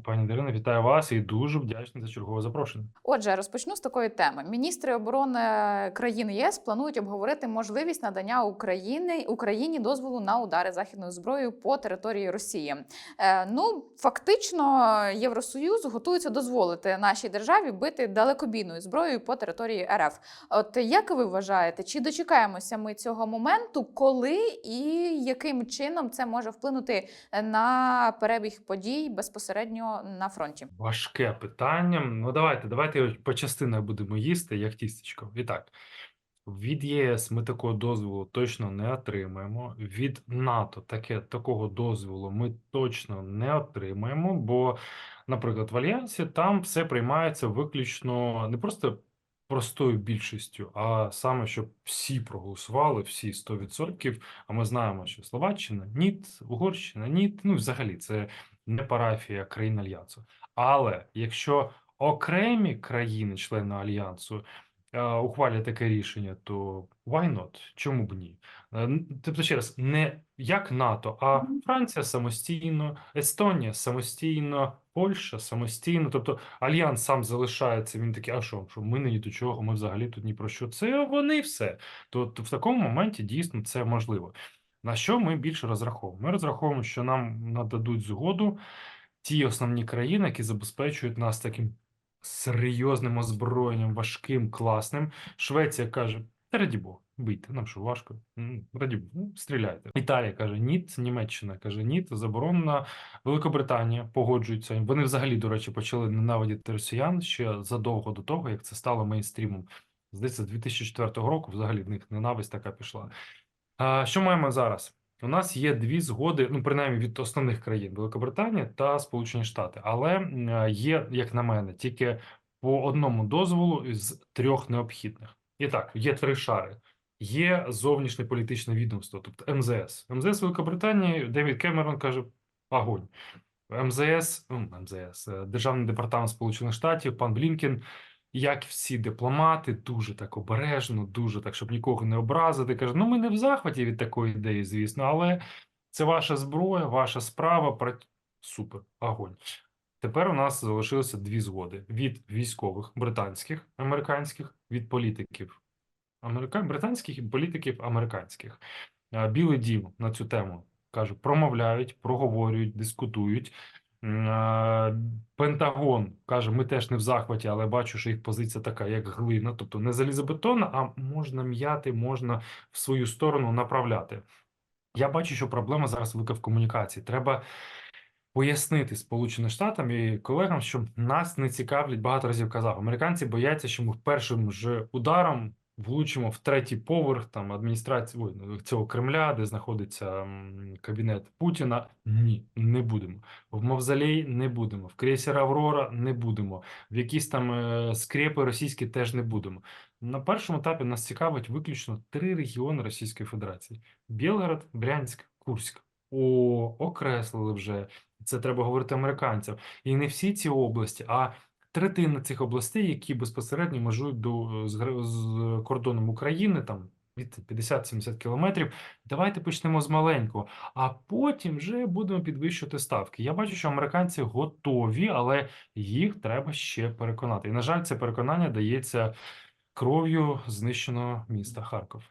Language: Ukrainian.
Пані Дарина, вітаю вас і дуже вдячний за чергове запрошення. Отже, розпочну з такої теми. Міністри оборони країн єС планують обговорити можливість надання України Україні дозволу на удари західною зброєю по території Росії. Е, ну фактично, Євросоюз готується дозволити нашій державі бити далекобійною зброєю по території РФ. От як ви вважаєте, чи дочекаємося ми цього моменту, коли і яким чином це може вплинути на перебіг подій безпосередньо на фронті? Важке питання. Ну давайте, давайте по частинах будемо їсти, як тістечко. І так, від ЄС ми такого дозволу точно не отримаємо. Від НАТО таке, такого дозволу ми точно не отримаємо, бо, наприклад, в Альянсі там все приймається виключно не просто простою більшістю, а саме, щоб всі проголосували, всі 100%. А ми знаємо, що Словаччина ніт, Угорщина ніт. Ну, взагалі, це не парафія країн Альянсу. Але якщо окремі країни, члени Альянсу, е, ухвалять таке рішення, то why not? Чому б ні? Е, Тобто, ще раз, не як НАТО, а Франція самостійно, Естонія самостійно, Польща самостійно. Тобто Альянс сам залишається. Він такий, а що, що ми не ні до чого, ми взагалі тут ні про що. Це вони все. То, то в такому моменті дійсно це можливо. На що ми більше розраховуємо? Ми розраховуємо, що нам нададуть згоду ті основні країни, які забезпечують нас таким серйозним озброєнням, важким, класним. Швеція каже: раді Бога, бийте, нам що важко, М, раді Бога, ну, стріляйте. Італія каже, ніт, Німеччина каже, ніт, заборонена. Великобританія погоджується. Вони взагалі, до речі, почали ненавидіти росіян ще задовго до того, як це стало мейнстрімом. Здається, з 2004 року взагалі в них ненависть така пішла. А, що маємо зараз? У нас є дві згоди, ну принаймні від основних країн Великобританія та Сполучені Штати, але є, як на мене, тільки по одному дозволу з трьох необхідних. І так, є три шари. Є зовнішнє політичне відомство, тобто МЗС. МЗС Великобританії Девід Кемерон каже: огонь. МЗС, ну, МЗС, е, Державний департамент Сполучених Штатів, пан Блінкен, як всі дипломати, дуже так обережно, дуже так, щоб нікого не образити. Каже: ну ми не в захваті від такої ідеї, звісно, але це ваша зброя, ваша справа. пра- Супер, огонь. Тепер у нас залишилося дві згоди: від військових британських, американських, від політиків америка... британських і політиків американських. Е, Білий дім на цю тему кажу, промовляють, проговорюють, дискутують. Пентагон каже: ми теж не в захваті, але бачу, що їх позиція така, як глина, тобто не залізобетонна, а можна м'яти, можна в свою сторону направляти. Я бачу, що проблема зараз велика в комунікації. Треба пояснити Сполученим Штатам і колегам, що нас не цікавлять, багато разів казав. Американці бояться, що ми першим ж ударом влучимо в третій поверх там адміністрації ой, ну, цього Кремля, де знаходиться кабінет Путіна. Ні, не будемо. В Мавзолей не будемо. В крейсер Аврора не будемо. В якісь там е, скрепи російські теж не будемо. На першому етапі нас цікавить виключно три регіони Російської Федерації: Білгород, Брянськ, Курськ. О, окреслили вже. Це треба говорити американцям. І не всі ці області, а третина цих областей, які безпосередньо межують до з, з кордоном України, там від 50-70 кілометрів. Давайте почнемо з маленького, а потім вже будемо підвищувати ставки. Я бачу, що американці готові, але їх треба ще переконати. І на жаль, це переконання дається кров'ю знищеного міста Харков.